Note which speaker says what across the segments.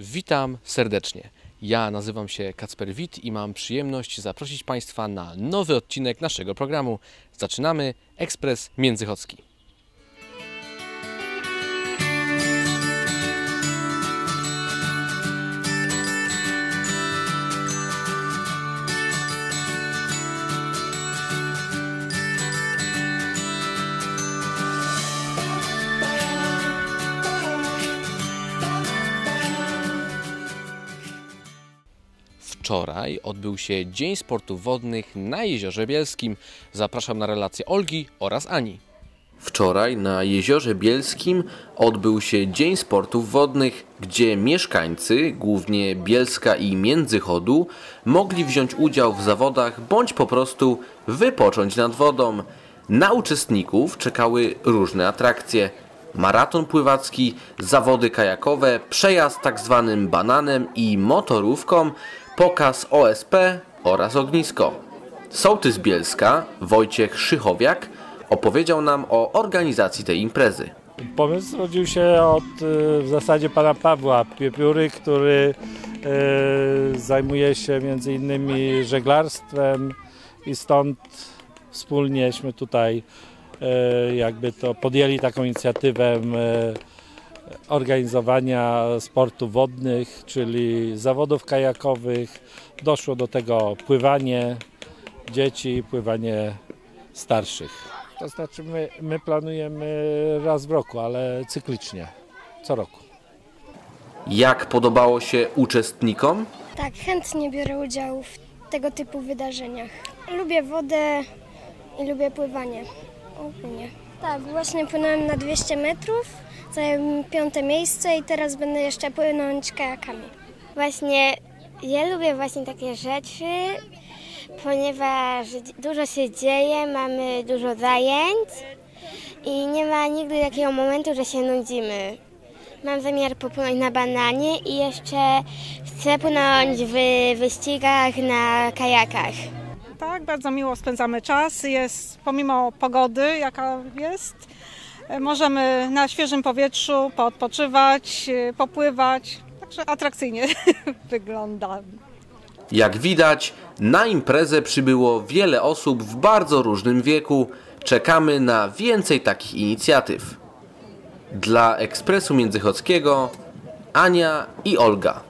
Speaker 1: Witam serdecznie. Ja nazywam się Kacper Wit i mam przyjemność zaprosić Państwa na nowy odcinek naszego programu. Zaczynamy Ekspres Międzychodzki. Wczoraj odbył się Dzień Sportów Wodnych na Jeziorze Bielskim. Zapraszam na relację Olgi oraz Ani. Wczoraj na Jeziorze Bielskim odbył się Dzień Sportów Wodnych, gdzie mieszkańcy, głównie Bielska i Międzychodu, mogli wziąć udział w zawodach bądź po prostu wypocząć nad wodą. Na uczestników czekały różne atrakcje. Maraton pływacki, zawody kajakowe, przejazd tak zwanym bananem i motorówką, pokaz OSP oraz ognisko. Sołtys Bielska, Wojciech Szychowiak, opowiedział nam o organizacji tej imprezy.
Speaker 2: Pomysł zrodził się od y, w zasadzie pana Pawła Piepióry, który y, zajmuje się między innymi żeglarstwem i stąd wspólnieśmy tutaj y, jakby to podjęli taką inicjatywę organizowania sportów wodnych, czyli zawodów kajakowych. Doszło do tego pływanie dzieci, pływanie starszych. To znaczy my, my planujemy raz w roku, ale cyklicznie, co roku.
Speaker 1: Jak podobało się uczestnikom?
Speaker 3: Tak, chętnie biorę udział w tego typu wydarzeniach. Lubię wodę i lubię pływanie. Ogólnie. Tak, właśnie płynąłem na 200 metrów, zająłem piąte miejsce i teraz będę jeszcze płynąć kajakami.
Speaker 4: Właśnie ja lubię właśnie takie rzeczy, ponieważ dużo się dzieje, mamy dużo zajęć i nie ma nigdy takiego momentu, że się nudzimy. Mam zamiar popłynąć na bananie i jeszcze chcę płynąć w wyścigach na kajakach.
Speaker 5: Tak, bardzo miło spędzamy czas. Jest pomimo pogody, jaka jest, e, możemy na świeżym powietrzu poodpoczywać, e, popływać. Także atrakcyjnie wygląda.
Speaker 1: Jak widać, na imprezę przybyło wiele osób w bardzo różnym wieku. Czekamy na więcej takich inicjatyw. Dla Ekspresu Międzychodzkiego Ania i Olga.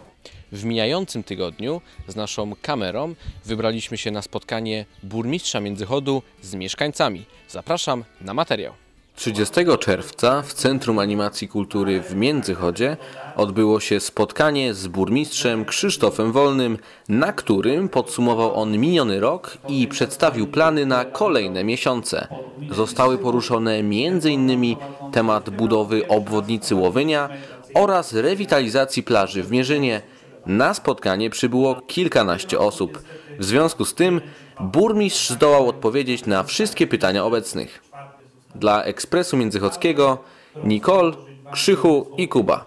Speaker 1: W mijającym tygodniu z naszą kamerą wybraliśmy się na spotkanie burmistrza Międzychodu z mieszkańcami. Zapraszam na materiał. 30 czerwca w Centrum Animacji Kultury w Międzychodzie odbyło się spotkanie z burmistrzem Krzysztofem Wolnym, na którym podsumował on miniony rok i przedstawił plany na kolejne miesiące. Zostały poruszone m.in. temat budowy obwodnicy Łowynia oraz rewitalizacji plaży w Mierzynie. Na spotkanie przybyło kilkanaście osób. W związku z tym burmistrz zdołał odpowiedzieć na wszystkie pytania obecnych. Dla Ekspresu Międzychodzkiego Nicole, Krzychu i Kuba.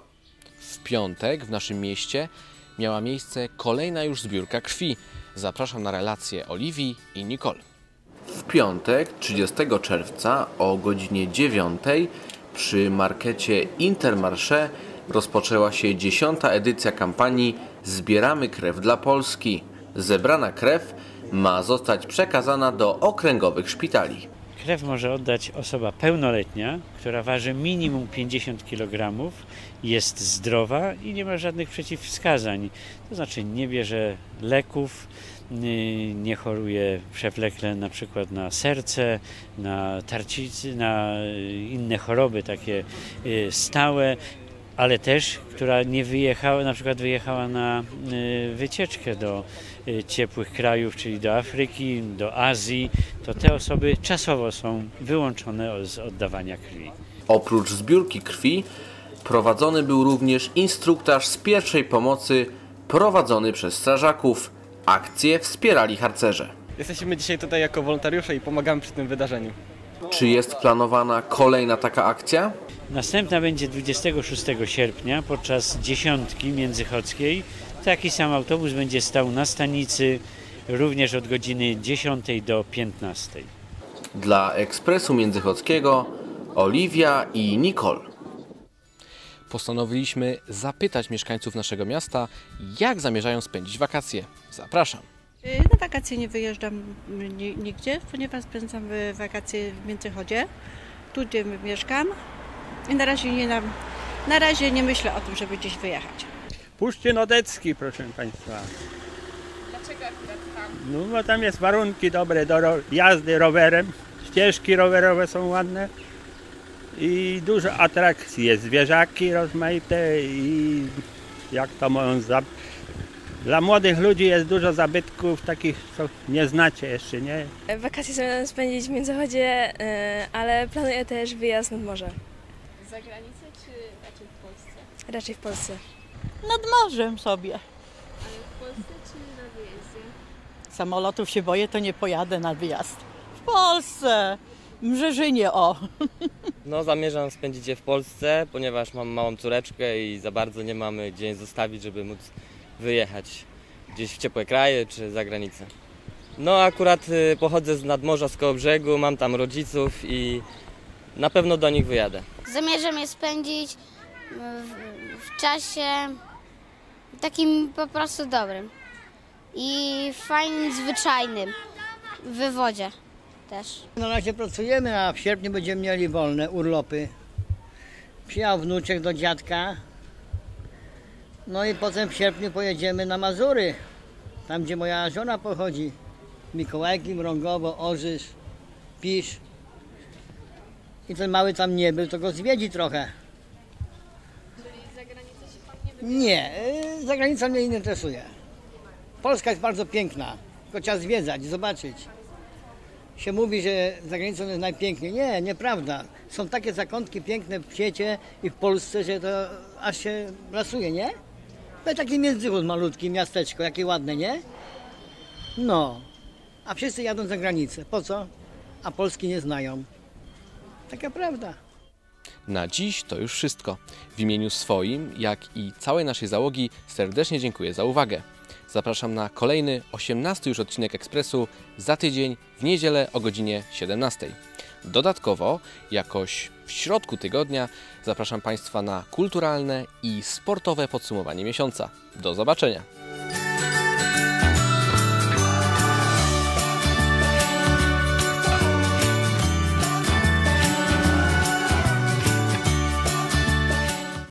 Speaker 1: W piątek w naszym mieście miała miejsce kolejna już zbiórka krwi. Zapraszam na relację Oliwii i Nicole. W piątek 30 czerwca o godzinie 9 przy markecie Intermarché rozpoczęła się dziesiąta edycja kampanii Zbieramy krew dla Polski. Zebrana krew ma zostać przekazana do okręgowych szpitali.
Speaker 6: Krew może oddać osoba pełnoletnia, która waży minimum 50 kg, jest zdrowa i nie ma żadnych przeciwwskazań. To znaczy nie bierze leków, nie- nie choruje przewlekle na przykład na serce, na tarcicy, na inne choroby takie y, stałe, ale też, która nie wyjechała, na przykład wyjechała na y, wycieczkę do y, ciepłych krajów, czyli do Afryki, do Azji, to te osoby czasowo są wyłączone z oddawania krwi.
Speaker 1: Oprócz zbiórki krwi prowadzony był również instruktaż z pierwszej pomocy prowadzony przez strażaków. Akcję wspierali harcerze.
Speaker 7: Jesteśmy dzisiaj tutaj jako wolontariusze i pomagamy przy tym wydarzeniu.
Speaker 1: Czy jest planowana kolejna taka akcja?
Speaker 6: Następna będzie 26 sierpnia podczas dziesiątki międzychodzkiej. Taki sam autobus będzie stał na stanicy również od godziny 10 do 15.
Speaker 1: Dla Ekspresu Międzychodzkiego Oliwia i Nicole. postanowiliśmy zapytać mieszkańców naszego miasta, jak zamierzają spędzić wakacje. Zapraszam.
Speaker 8: Y, Na wakacje nie wyjeżdżam ni- nigdzie, ponieważ spędzam wakacje w Międzychodzie, tu gdzie mieszkam. I na razie nie, na, na razie nie myślę o tym, żeby gdzieś wyjechać.
Speaker 9: Puszczy Nodecki, proszę Państwa. Dlaczego akurat tam? No bo tam jest warunki dobre do ro- jazdy rowerem, ścieżki rowerowe są ładne i dużo atrakcji jest, zwierzaki rozmaite i jak to mówią, za... dla młodych ludzi jest dużo zabytków takich, co nie znacie jeszcze, nie?
Speaker 10: Wakacje zamierzam spędzić w Międzychodzie, e, ale planuję też wyjazd nad morze.
Speaker 11: Za granicę czy raczej w Polsce?
Speaker 10: Raczej w Polsce.
Speaker 12: Nad morzem sobie.
Speaker 11: Ale w Polsce czy na wyjeździe?
Speaker 12: Samolotów się boję, to nie pojadę na wyjazd. W Polsce! Mrzeżynie, o!
Speaker 13: No zamierzam spędzić je w Polsce, ponieważ mam małą córeczkę i za bardzo nie mamy gdzie zostawić, żeby móc wyjechać gdzieś w ciepłe kraje czy za granicę. No akurat y, pochodzę z nadmorza z koło brzegu, mam tam rodziców i na pewno do nich wyjadę.
Speaker 4: Zamierzam je spędzić w, w czasie takim po prostu dobrym i fajnym, zwyczajnym, w wywodzie też.
Speaker 14: Na razie pracujemy, a w sierpniu będziemy mieli wolne urlopy. Przyjechał wnuczek do dziadka. No i potem w sierpniu pojedziemy na Mazury. Tam, gdzie moja żona pochodzi. Mikołajki, Mrągowo, Orzysz, Pisz. I ten mały tam nie był, to go zwiedzi trochę.
Speaker 11: Czyli za granicę się pan nie wybiera?
Speaker 14: Nie, y, zagranica mnie nie interesuje. Polska jest bardzo piękna, tylko trzeba zwiedzać, zobaczyć. Się mówi, że za granicą jest najpiękniej. Nie, nieprawda. Są takie zakątki piękne w świecie i w Polsce, że to aż się lasuje, nie? To taki międzychód malutki, miasteczko, jakie ładne, nie? No, a wszyscy jadą za granicę. Po co? A Polski nie znają. Taka prawda.
Speaker 1: Na dziś to już wszystko. W imieniu swoim, jak i całej naszej załogi serdecznie dziękuję za uwagę. Zapraszam na kolejny, 18 już odcinek Ekspresu za tydzień w niedzielę o godzinie 17. Dodatkowo, jakoś w środku tygodnia, zapraszam Państwa na kulturalne i sportowe podsumowanie miesiąca. Do zobaczenia!